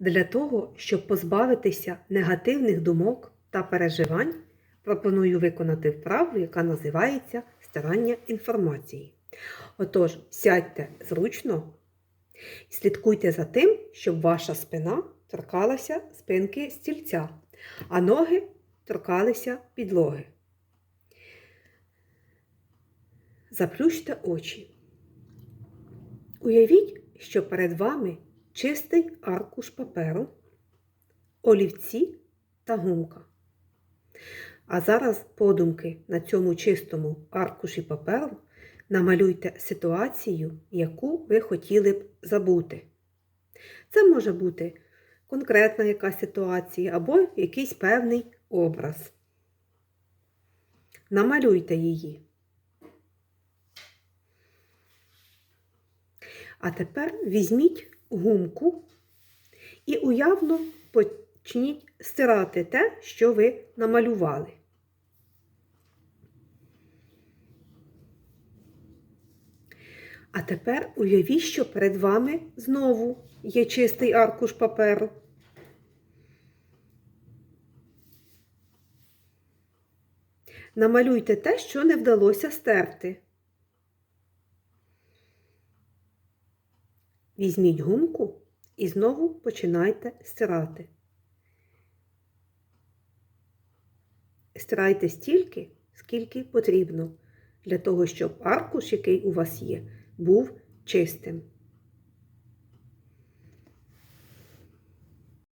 Для того, щоб позбавитися негативних думок та переживань, пропоную виконати вправу, яка називається стирання інформації. Отож, сядьте зручно і слідкуйте за тим, щоб ваша спина торкалася спинки стільця, а ноги торкалися підлоги. Заплющте очі. Уявіть, що перед вами чистий аркуш паперу, олівці та гумка. А зараз подумки на цьому чистому аркуші паперу намалюйте ситуацію, яку ви хотіли б забути. Це може бути конкретна якась ситуація або якийсь певний образ. Намалюйте її. А тепер візьміть гумку і уявно почніть стирати те, що ви намалювали. А тепер уявіть, що перед вами знову є чистий аркуш паперу. Намалюйте те, що не вдалося стерти. Візьміть гумку і знову починайте стирати. Стирайте стільки, скільки потрібно, для того, щоб аркуш, який у вас є, був чистим.